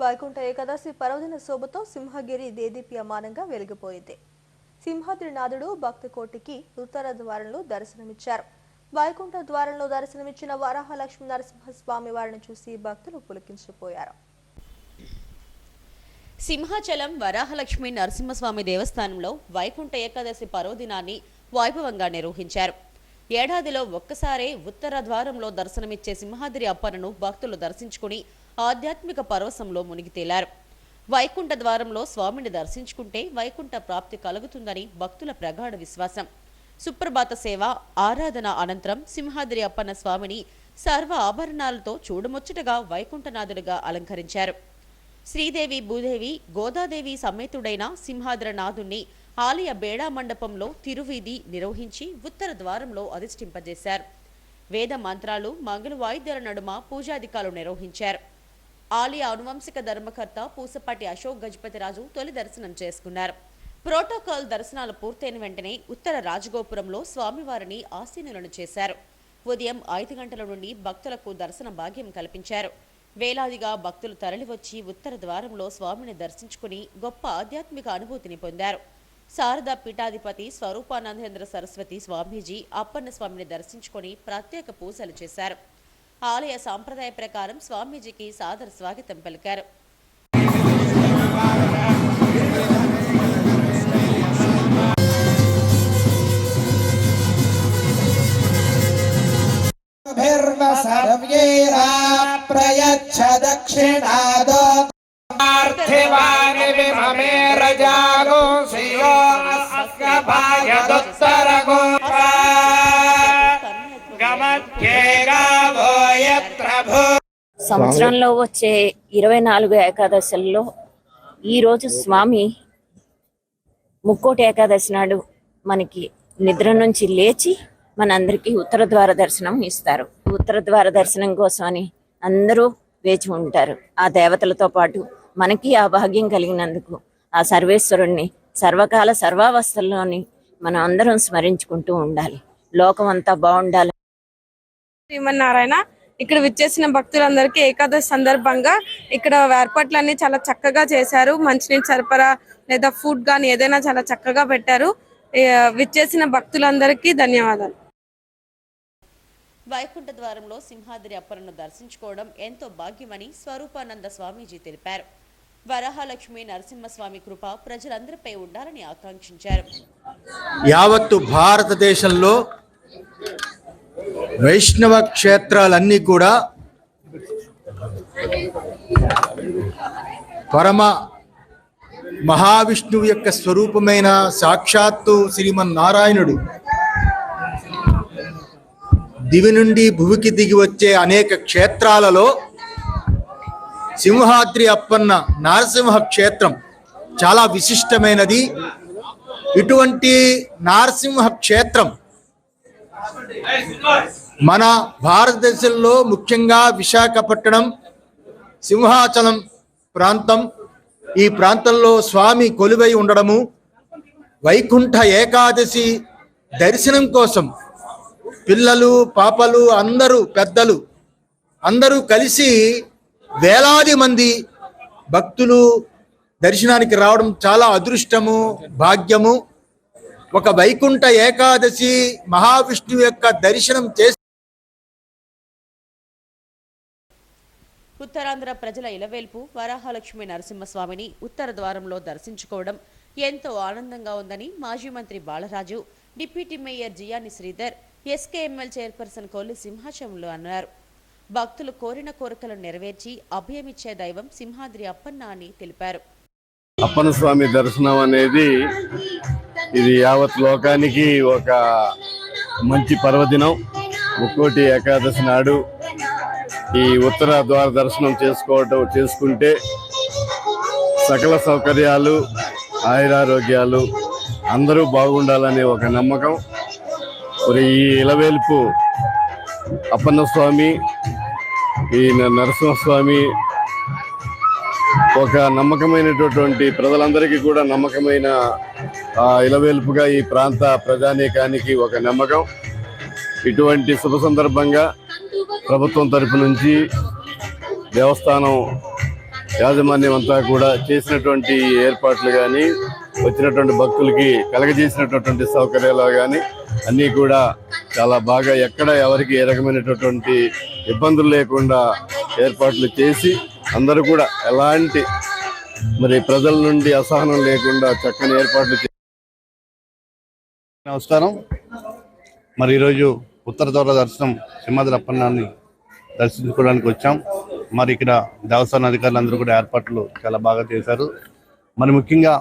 వైకుంఠ ఏకాదశి పర్వదిన శోభతో సింహగిరి దేదీప్యమానంగా వెలిగిపోయింది. సింహాద్రినాథుడు భక్తి కోటికి ఉత్తర ద్వారంలో దర్శనమిచ్చారు. వైకుంఠ ద్వారంలో దర్శనమిచ్చిన వరాహలక్ష్మి నరసింహస్వామి వారిని చూసి భక్తులు పులికించిపోయారు. సింహాచలం వరాహలక్ష్మి నరసింహస్వామి దేవస్థానంలో వైకుంఠ ఏకాదశి పర్వదినాన్ని వైభవంగా నిర్వహించారు. ఏడాదిలో ఒక్కసారే ఉత్తర ద్వారంలో దర్శనమిచ్చే సింహాద్రి అప్పనను భక్తులు దర్శించుకుని ఆధ్యాత్మిక పరవశంలో మునిగి తేలారు. వైకుంఠ ద్వారంలో స్వామిని దర్శించుకుంటే వైకుంఠ ప్రాప్తి కలుగుతుందని భక్తుల ప్రగాఢ విశ్వాసం. సుప్రభాత సేవ ఆరాధన అనంతరం సింహాద్రి అప్పన్న స్వామిని సర్వ ఆభరణాలతో చూడముచ్చటగా వైకుంఠనాథుడిగా అలంకరించారు. శ్రీదేవి భూదేవి గోదాదేవి సమేతుడైన సింహాద్రనాథుణ్ణి ఆలయ బేడా మండపంలో తిరువీధి నిర్వహించి ఉత్తర ద్వారంలో అధిష్ఠింపజేశారు. వేద మంత్రాలు మంగళ వాయిద్యాల నడుమ పూజాధికాలు నిర్వహించారు. ఆలయ అనువంశిక ధర్మకర్త పూసపాటి అశోక్ గజపతిరాజు తొలి దర్శనం చేసుకున్నారు. ప్రోటోకాల్ దర్శనాలు పూర్తయిన వెంటనే ఉత్తర రాజగోపురంలో స్వామివారిని ఆసీనులను చేశారు. ఉదయం ఐదు గంటల నుండి భక్తులకు దర్శన భాగ్యం కల్పించారు. వేలాదిగా భక్తులు తరలివచ్చి ఉత్తర ద్వారంలో స్వామిని దర్శించుకుని గొప్ప ఆధ్యాత్మిక అనుభూతిని పొందారు. శారదా పీఠాధిపతి స్వరూపానందేంద్ర సరస్వతి స్వామీజీ అప్పన్న స్వామిని దర్శించుకొని ప్రత్యేక పూజలు చేశారు. ఆలయ సాంప్రదాయ ప్రకారం స్వామీజీకి సాదర స్వాగతం పలికారు. ప్రయచ్చ దక్షిణాదో రజాగో శ్రియో అస్య భాయదుత్తరగో సంవత్సరంలో వచ్చే ఇరవై నాలుగు ఏకాదశుల్లో ఈరోజు స్వామి ముక్కోటి ఏకాదశి నాడు మనకి నిద్ర నుంచి లేచి మనందరికీ ఉత్తర ద్వార దర్శనం ఇస్తారు. ఉత్తర ద్వార దర్శనం కోసం అని అందరూ వేచి ఉంటారు. ఆ దేవతలతో పాటు మనకి ఆ భాగ్యం కలిగినందుకు ఆ సర్వేశ్వరుణ్ణి సర్వకాల సర్వావస్థల్లోని మనం అందరం స్మరించుకుంటూ ఉండాలి. లోకం అంతా బాగుండాలి. శ్రీమన్నారాయణ ఇక్కడ విచ్చేసిన భక్తులందరికీ ఏకాదశి సందర్భంగా ఇక్కడ ఏర్పాట్లన్నీ చాలా చక్కగా చేశారు. మంచినీటి సరఫరా లేదా ఫుడ్ కానీ ఏదైనా చాలా చక్కగా పెట్టారు. విచ్చేసిన భక్తులందరికీ ధన్యవాదాలు. వైకుంఠ ద్వారంలో సింహాద్రి అప్పలను దర్శించుకోవడం ఎంతో భాగ్యమని స్వరూపానంద స్వామీజీ తెలిపారు. వరహాలక్ష్మి నరసింహస్వామి కృప ప్రజలందరిపై ఉండాలని ఆకాంక్షించారు. యావత్తు భారతదేశంలో వైష్ణవ క్షేత్రాలన్నీ కూడా పరమ మహావిష్ణువు యొక్క స్వరూపమైన సాక్షాత్తు శ్రీమన్నారాయణుడు దివి నుండి భువికి దిగి వచ్చే అనేక క్షేత్రాలలో సింహాద్రి అప్పన్న నారసింహ క్షేత్రం చాలా విశిష్టమైనది. ఇటువంటి నారసింహ క్షేత్రం మన భారతదేశంలో ముఖ్యంగా విశాఖపట్నం సింహాచలం ప్రాంతం ఈ ప్రాంతంలో స్వామి కొలువై ఉండడము వైకుంఠ ఏకాదశి దర్శనం కోసం పిల్లలు పాపలు అందరూ పెద్దలు అందరూ కలిసి వేలాది మంది భక్తులు దర్శనానికి రావడం చాలా అదృష్టము భాగ్యము. ఒక వైకుంఠ ఏకాదశి మహావిష్ణువు యొక్క దర్శనం చేసి ఉత్తరాంధ్ర ప్రజల ఇలవేల్పు వరాహలక్ష్మి నరసింహస్వామిని ఉత్తర ద్వారంలో దర్శించుకోవడం ఎంతో ఆనందంగా ఉందని మాజీ మంత్రి Balaraju deputy mayor Jiyani Sridhar SKML chairperson Kolli సింహాచలంలో అన్నారు. భక్తులు కోరిన కోరికలు నెరవేర్చి అభయమిచ్చే దైవం సింహాద్రి అప్పన్న అని తెలిపారు. అప్పన్న స్వామి దర్శనం అనేది ఇది యావత్ లోకానికి ఒక మంచి పర్వదినం. ముక్కోటి ఏకాదశి నాడు ఈ ఉత్తర ద్వార దర్శనం చేసుకోవటం చేసుకుంటే సకల సౌకర్యాలు ఆయురారోగ్యాలు అందరూ బాగుండాలనే ఒక నమ్మకం. మరి ఈ ఇలవేల్పు అప్పన్న స్వామి ఈ నరసింహస్వామి ఒక నమ్మకమైనటువంటి ప్రజలందరికీ కూడా నమ్మకమైన ఇలవేల్పుగా ఈ ప్రాంత ప్రజానీకానికి ఒక నమ్మకం. ఇటువంటి శుభ సందర్భంగా ప్రభుత్వం తరపు నుంచి దేవస్థానం యాజమాన్యం అంతా కూడా చేసినటువంటి ఏర్పాట్లు కానీ వచ్చినటువంటి భక్తులకి కలగజేసినటువంటి సౌకర్యాలు కానీ అన్నీ కూడా చాలా బాగా ఎక్కడ ఎవరికి ఏ రకమైనటువంటి ఇబ్బందులు లేకుండా ఏర్పాట్లు చేసి అందరూ కూడా ఎలాంటి మరి ప్రజల నుండి అసహనం లేకుండా చక్కని ఏర్పాట్లు చే- నమస్కారం. మరి ఈరోజు ఉత్తర దూర దర్శనం సింహాద్రి దర్శించుకోవడానికి వచ్చాం. మరి ఇక్కడ దేవస్థాన అధికారులు అందరూ కూడా ఏర్పాట్లు చాలా బాగా చేశారు. మరి ముఖ్యంగా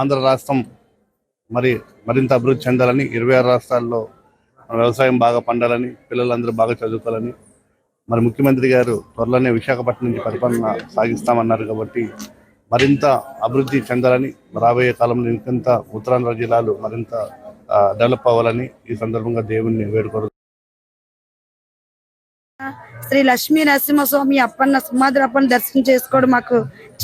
ఆంధ్ర రాష్ట్రం మరి మరింత అభివృద్ధి చెందాలని ఇరవై ఆరు రాష్ట్రాల్లో వ్యవసాయం బాగా పండాలని పిల్లలందరూ బాగా చదువుకోవాలని మరి ముఖ్యమంత్రి గారు త్వరలోనే విశాఖపట్నం నుంచి పరిపాలన సాగిస్తామన్నారు కాబట్టి మరింత అభివృద్ధి చెందాలని రాబోయే కాలంలో ఇంకంత ఉత్తరాంధ్ర జిల్లాలు మరింత డెవలప్ అవ్వాలని ఈ సందర్భంగా దేవుణ్ణి వేడుకోరు శ్రీ లక్ష్మీ నరసింహస్వామి అప్పన్న సింహాద్రి అప్పన్న దర్శనం చేసుకోవడం మాకు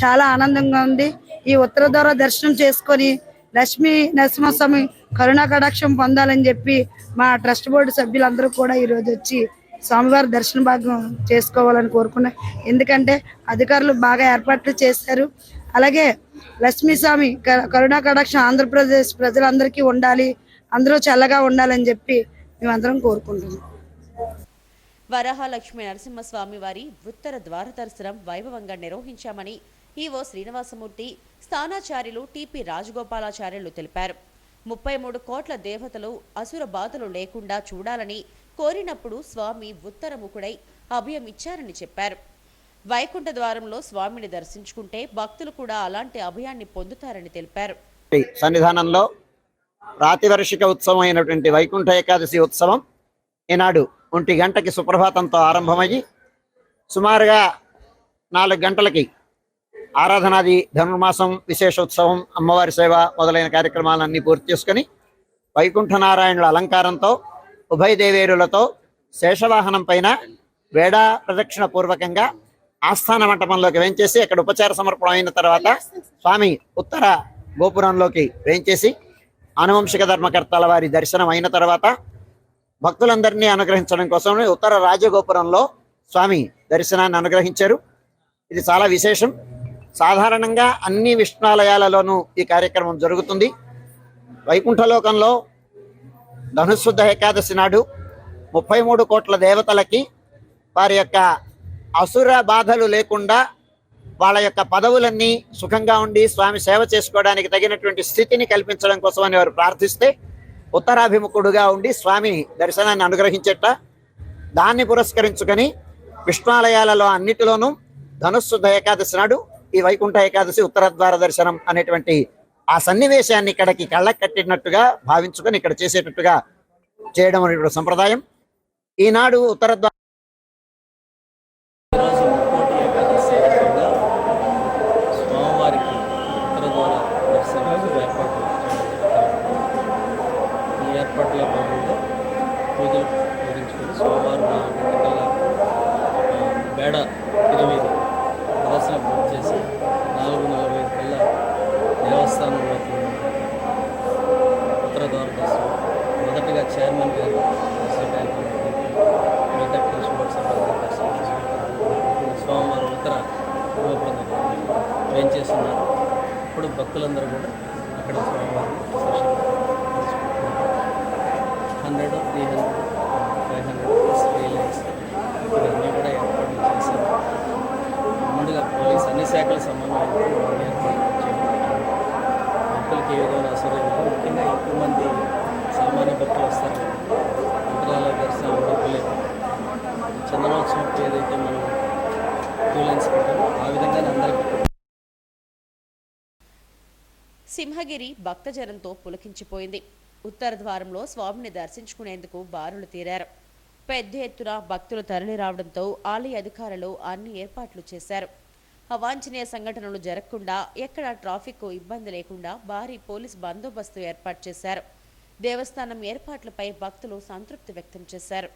చాలా ఆనందంగా ఉంది. ఈ ఉత్తర ద్వార దర్శనం చేసుకొని లక్ష్మీ నరసింహస్వామి కరుణా కటాక్షం పొందాలని చెప్పి మా ట్రస్ట్ బోర్డు సభ్యులందరూ కూడా ఈ రోజు వచ్చి స్వామివారి దర్శన భాగం చేసుకోవాలని కోరుకున్నాం. ఎందుకంటే అధికారులు బాగా ఏర్పాట్లు చేశారు. అలాగే లక్ష్మీ స్వామి క- కరుణా కటాక్షం ఆంధ్రప్రదేశ్ ప్రజలందరికీ ఉండాలి. అందరూ చల్లగా ఉండాలని చెప్పి మేమందరం కోరుకుంటున్నాం. వరాహలక్ష్మి నరసింహస్వామి వారి ఉత్తర ద్వార దర్శనం వైభవంగా నిర్వహించామని ఈవో శ్రీనివాసమూర్తి స్థానాచార్యులు టిపి రాజగోపాలాచార్యులు తెలిపారు. ముప్పై మూడు కోట్ల దేవతలు అసుర బాధలు లేకుండా చూడాలని కోరినప్పుడు స్వామి ఉత్తరముఖుడై అభయం ఇచ్చారని చెప్పారు. వైకుంఠ ద్వారంలో స్వామిని దర్శించుకుంటే భక్తులు కూడా అలాంటి అభయాన్ని పొందుతారని తెలిపారు. సన్నిధానంలో ప్రాతివర్షిక ఉత్సవం అయినటువంటి వైకుంఠ ఏకాదశి ఉత్సవం ఈనాడు ఒంటి గంటకి సుప్రభాతంతో ఆరంభమయ్యి సుమారుగా నాలుగు గంటలకి ఆరాధనాది ధనుర్మాసం విశేష ఉత్సవం అమ్మవారి సేవ మొదలైన కార్యక్రమాలన్నీ పూర్తి చేసుకొని వైకుంఠ నారాయణుల అలంకారంతో ఉభయ దేవేరులతో శేషవాహనం పైన వేడా ప్రదక్షిణ పూర్వకంగా ఆస్థాన మంటపంలోకి వేయించేసి అక్కడ ఉపచార సమర్పణ అయిన తర్వాత స్వామి ఉత్తర గోపురంలోకి వేయించేసి ఆనువంశిక ధర్మకర్తల వారి దర్శనం అయిన తర్వాత భక్తులందరినీ అనుగ్రహించడం కోసం ఉత్తర రాజగోపురంలో స్వామి దర్శనాన్ని అనుగ్రహించారు. ఇది చాలా విశేషం. సాధారణంగా అన్ని విష్ణాలయాలలోనూ ఈ కార్యక్రమం జరుగుతుంది. వైకుంఠలోకంలో ధనుశుద్ధ ఏకాదశి నాడు ముప్పై మూడు కోట్ల దేవతలకి వారి యొక్క అసుర బాధలు లేకుండా వాళ్ళ యొక్క పదవులన్నీ సుఖంగా ఉండి స్వామి సేవ చేసుకోవడానికి తగినటువంటి స్థితిని కల్పించడం కోసం అని వారు ప్రార్థిస్తే ఉత్తరాభిముఖుడుగా ఉండి స్వామి దర్శనాన్ని అనుగ్రహించేట. దాన్ని పురస్కరించుకొని విష్ణాలయాలలో అన్నిటిలోనూ ధనుస్సుద్ధ ఏకాదశి నాడు ఈ వైకుంఠ ఏకాదశి ఉత్తర ద్వార దర్శనం అనేటువంటి ఆ సన్నివేశాన్ని ఇక్కడికి కళ్ళకు కట్టినట్టుగా భావించుకొని ఇక్కడ చేసేటట్టుగా చేయడం అనేటువంటి సంప్రదాయం. ఈనాడు ఉత్తర ఆ, ఇరవై ప్రదర్శన పూర్తి చేసి నాలుగు నలభై కల్లా దేవస్థానంలోకి ఉత్తర ద్వార దర్శనం మొదటగా చైర్మన్ గారు సెక్రటరీ మిగతా ట్రస్ట్ ఉత్తర గోపురం దగ్గర వేయించేస్తున్నారు ఇప్పుడు భక్తులందరూ కూడా అక్కడ స్వామివారిని hundred three hundred five hundred three lines ఇవన్నీ కూడా ఏర్పాట్లు చేశారు ముందుగా పోలీస్ అన్ని శాఖల సమన్వయంతో భక్తులకి ఏ విధమైన అసౌకర్యం ముఖ్యంగా ఎక్కువ మంది సామాన్య భక్తులు వస్తారు. అంతరాల దర్శనాలు డబ్బులేదు చందనోత్సవంకి ఏదైతే మనం క్యూ లైన్స్ పెట్టామో ఆ విధంగానే అందరికీ సింహగిరి భక్తజనంతో పులకించిపోయింది. ఉత్తర ద్వారంలో స్వామిని దర్శించుకునేందుకు బారులు తీరారు. పెద్ద ఎత్తున భక్తులు తరలి రావడంతో ఆలయ అధికారులు అన్ని ఏర్పాట్లు చేశారు. అవాంఛనీయ సంఘటనలు జరగకుండా ఎక్కడ ట్రాఫిక్ ఇబ్బంది లేకుండా భారీ పోలీస్ బందోబస్తు ఏర్పాటు చేశారు. దేవస్థానం ఏర్పాట్లపై భక్తులు సంతృప్తి వ్యక్తం చేశారు.